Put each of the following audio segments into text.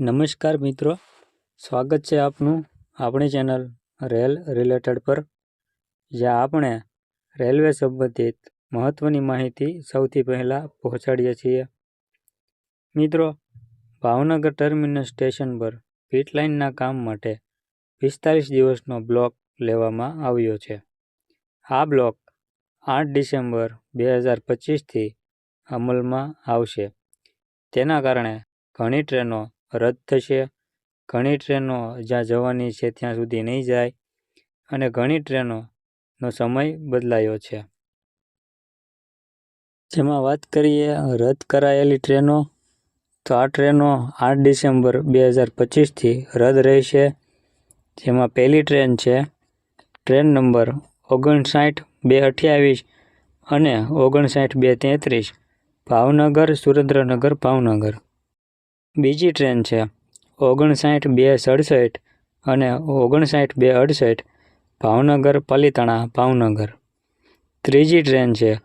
નમસ્કાર મિત્રો. સ્વાગત છે આપનું આપણી ચેનલ રેલ રિલેટેડ પર, જ્યાં આપણે રેલવે સંબંધિત મહત્ત્વની માહિતી સૌથી પહેલાં પહોંચાડીએ છીએ. મિત્રો, ભાવનગર ટર્મિનસ સ્ટેશન પર પીટ લાઇનના કામ માટે પિસ્તાલીસ દિવસનો બ્લોક લેવામાં આવ્યો છે. આ બ્લોક આઠ ડિસેમ્બર બે હજાર પચીસથી અમલમાં આવશે. તેના કારણે ઘણી ટ્રેનો રદ થશે. ઘણી ટ્રેનો જ્યાં જવાની છે ત્યાં સુધી નહીં જાય અને ઘણી ટ્રેનોનો સમય બદલાયો છે. જેમાં વાત કરીએ રદ કરાયેલી ટ્રેનો, તો આ ટ્રેનો આઠ ડિસેમ્બર બે હજાર પચીસથી રદ રહેશે. જેમાં પહેલી ટ્રેન છે, ટ્રેન નંબર ઓગણસાઠ બે અઠ્યાવીસ અને ઓગણસાઠ બે તેત્રીસ, ભાવનગર, સુરેન્દ્રનગર, ભાવનગર. બીજી ટ્રેન છે. ઓગણસાઠ બે સડસઠ અને ઓગણસાઠ બે અડસઠ, ભાવનગર પાલીતાણા, ભાવનગર. ત્રીજી ટ્રેન છે.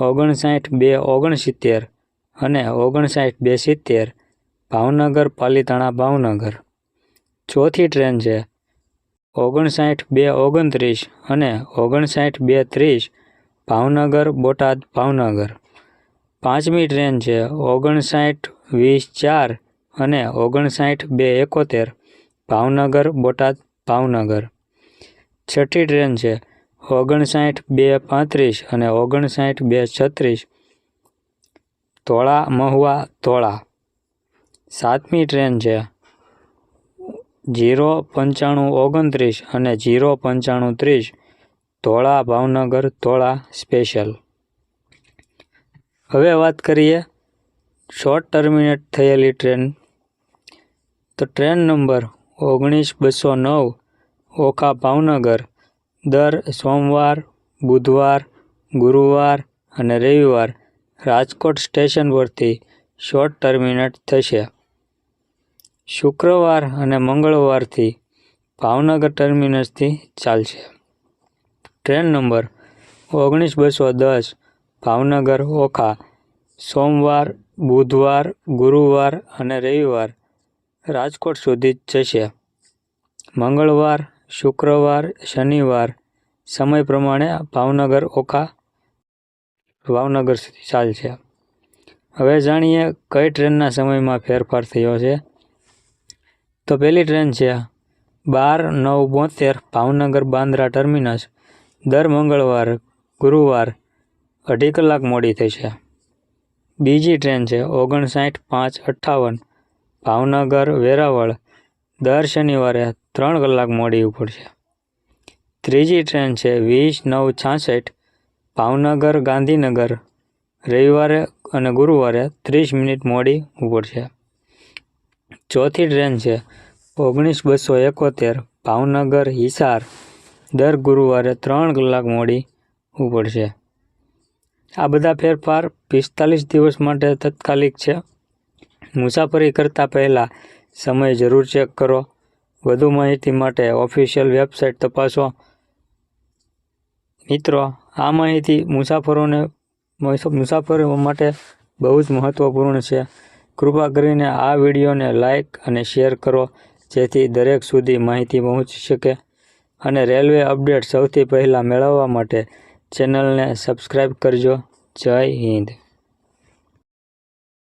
ઓગણસાઠ બે ઓગણસિત્તેર અને ઓગણસાઠ બે સિત્તેર, ભાવનગર પાલીતાણા, ભાવનગર. ચોથી ટ્રેન છે. ઓગણસાઠ બે ઓગણત્રીસ અને ઓગણસાઠ બે ત્રીસ, ભાવનગર, બોટાદ, ભાવનગર. પાંચમી ટ્રેન છે. ઓગણસાઠ વીસ ચાર અને ઓગણસાઠ બે એકોતેર ભાવનગર બોટાદ ભાવનગર. છઠ્ઠી ટ્રેન છે. ઓગણસાઠ બે પાંત્રીસ અને ઓગણસાઠ બે છત્રીસ. ધોળા મહુવા ધોળા. સાતમી ટ્રેન છે. જીરો પંચાણું ઓગણત્રીસ અને જીરો પંચાણું ત્રીસ. ધોળા ભાવનગર ધોળા સ્પેશિયલ. હવે વાત કરીએ શોર્ટ ટર્મિનેટ થયેલી ટ્રેન તો ટ્રેન નંબર ઓગણીસ બસો નવ, ઓખા ભાવનગર. દર સોમવાર, બુધવાર, ગુરુવાર અને રવિવાર રાજકોટ સ્ટેશન પરથી શોર્ટ ટર્મિનેટ થશે. શુક્રવાર અને મંગળવારથી ભાવનગર ટર્મિનસથી ચાલશે. ટ્રેન નંબર ઓગણીસ બસો દસ, ભાવનગર, ઓખા. સોમવાર, બુધવાર, ગુરુવાર અને રવિવાર રાજકોટ સુધી જશે. મંગળવાર, શુક્રવાર, શનિવાર, સમય પ્રમાણે ભાવનગર ઓખા ભાવનગર સુધી ચાલશે. હવે જાણીએ કઈ ટ્રેનના સમયમાં ફેરફાર થયો છે? તો પહેલી ટ્રેન છે બાર નવ બોતેર ભાવનગર બાંદ્રા ટર્મિનસ. દર મંગળવાર, ગુરુવાર અઢી કલાક મોડી થશે. બીજી ટ્રેન છે ઓગણસાઠ પાંચ અઠ્ઠાવન ભાવનગર, વેરાવળ દર શનિવારે ત્રણ કલાક મોડી ઉપડશે ત્રીજી ટ્રેન છે વીસ નવ છાસઠ ભાવનગર, ગાંધીનગર. રવિવારે અને ગુરુવારે ત્રીસ મિનિટ મોડી ઉપડશે ચોથી ટ્રેન છે ઓગણીસ બસો એકોતેર ભાવનગર, હિસાર. દર ગુરુવારે ત્રણ કલાક મોડી ઉપડશે આ બધા ફેરફાર પિસ્તાલીસ દિવસ માટે તત્કાલિક છે. મુસાફરી કરતાં પહેલાં સમય જરૂર ચેક કરો. વધુ માહિતી માટે ઓફિશિયલ વેબસાઇટ તપાસો. મિત્રો, આ માહિતી મુસાફરોને મુસાફરો માટે બહુ જ મહત્ત્વપૂર્ણ છે. કૃપા કરીને આ વિડીયોને લાઇક અને શેર કરો, જેથી દરેક સુધી માહિતી પહોંચી શકે. અને રેલવે અપડેટ સૌથી પહેલાં મેળવવા માટે ચેનલને સબસ્ક્રાઈબ કરજો. જય હિન્દ.